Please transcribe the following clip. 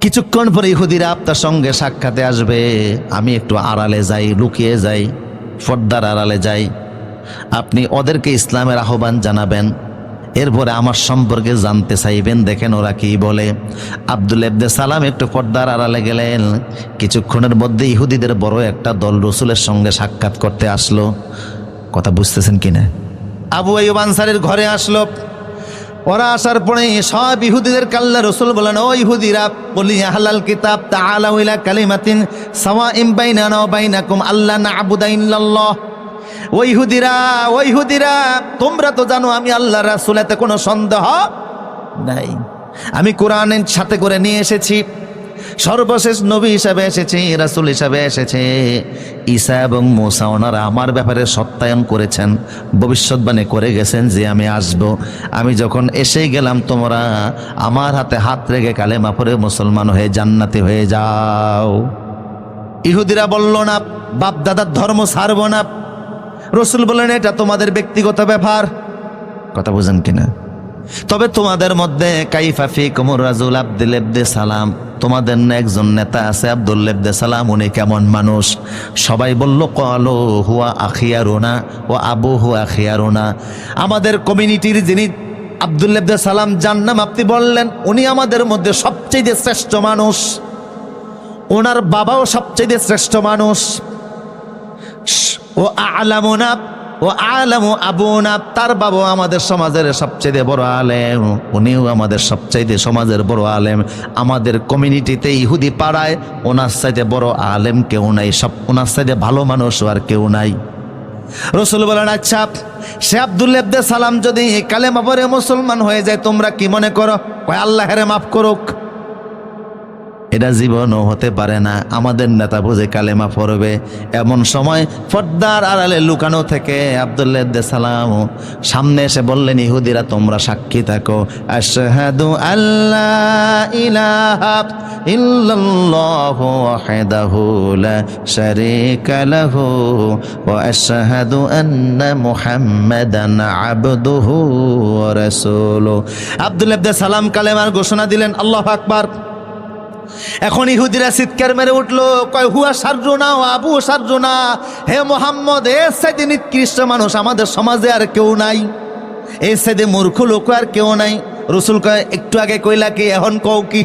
কিছুক্ষণ পরে ইহুদিরা আপনার সঙ্গে সাক্ষাতে আসবে। আমি একটু আড়ালে যাই, লুকিয়ে যাই, ফর্দার আড়ালে যাই। আপনি ওদেরকে ইসলামের আহ্বান জানাবেন। এরপরে আমার সম্পর্কে জানতে চাইবেন। দেখেন ওরা কি বলে। আব্দুল এবদে সালাম একটু পর্দার আড়ালে গেলেন। কিছুক্ষণের মধ্যে ইহুদিদের বড় একটা দল রসুলের সঙ্গে সাক্ষাৎ করতে আসলো। কথা বুঝতেছেন কিনা? আবু আইব আনসারের ঘরে আসলো। ওরা আসার পরে সব ইহুদিদের কাল্লা রসুল বলেন, ও ইহুদিরা, বলি, আহলাল কিতাব তা আলাউলা কালিমাতিন সাওয়া না বাইনাকুম আল্লাহ না ইল্লাল্লাহ। ও ইহুদিরা ও ইহুদিরা, তোমরা তো জানো আমি আল্লাহ রাসূলেতে কোনো সন্দেহ নাই। আমি কোরআনের সাথে করে নিয়ে এসেছি। সর্বশেষ নবী হিসাবে এসেছে, রাসুল হিসাবে এসেছে। ঈসা এবং মোসা ওনারা আমার ব্যাপারে সত্যায়ন করেছেন, ভবিষ্যৎবাণী করে গেছেন যে আমি আসব। আমি যখন এসেই গেলাম, তোমরা আমার হাতে হাত রেখে কালেমা পরে মুসলমান হয়ে জান্নাতি হয়ে যাও। ইহুদিরা বলল, না বাপ দাদার ধর্ম ছাড়ব না। রসুল বললেন, এটা তোমাদের ব্যক্তিগত ব্যাপার। কথা বুঝেন কিনা? তবে তোমাদের মধ্যে কাইফাফি কুমুর রাজুল আব্দুল এবদে সালাম, তোমাদের একজন নেতা আছে আব্দুল এবদে সালাম, উনি কেমন মানুষ? সবাই বলল কলো হুয়া আখিয়ারোনা ও আবু হুয়া আখিয়ারোনা। আমাদের কমিউনিটির যিনি আব্দুল এবদে সালাম, যার নাম আপনি বললেন, উনি আমাদের মধ্যে সবচেয়ে শ্রেষ্ঠ মানুষ। ওনার বাবাও সবচেয়ে শ্রেষ্ঠ মানুষ। ও আলামুনা ও আলামু আবুনা, তার বাবা আমাদের সমাজের সবচেয়ে বড় আলেম। উনিও আমাদের সবচাইতে সমাজের বড় আলেম। আমাদের কমিউনিটিতে ইহুদি পাড়ায় ওনার সাথে বড় আলেম কেউ নাই, সব ওনার সাথে ভালো মানুষ আর কেউ নাই। রসুল বলেন আচ্ছা সে আব্দুল সালাম যদি কালেমা পরে মুসলমান হয়ে যায়, তোমরা কি মনে করো? কয়, আল্লাহ মাফ করুক। এটা জীবনও হতে পারে না। আমাদের নেতা বুঝে কালেমা পড়বে। এমন সময় ফর্দার আড়ালে লুকানো থেকে আবদুল্লাহ সালাম। সামনে এসে বললেন, ইহুদিরা, তোমরা সাক্ষী থাকো। আশহাদু আল্লাহ ইলাহা আবদুহু আব্দুল্লাহ সালাম কালেমার ঘোষণা দিলেন, আল্লাহু আকবার। এখন ইহুদিরা চিৎকার মেরে উঠল, কয়, হুয়া সার্জনা ও আবু সার্জনা হে মোহাম্মদ, এ সাইদে নিকৃষ্ট মানুষ, আমাদের সমাজে আর কেউ নাই। এ সাইদে মূর্খ লোক আর কেউ নাই। রসুল কয়, একটু আগে কইলা কি, এখন কও কি?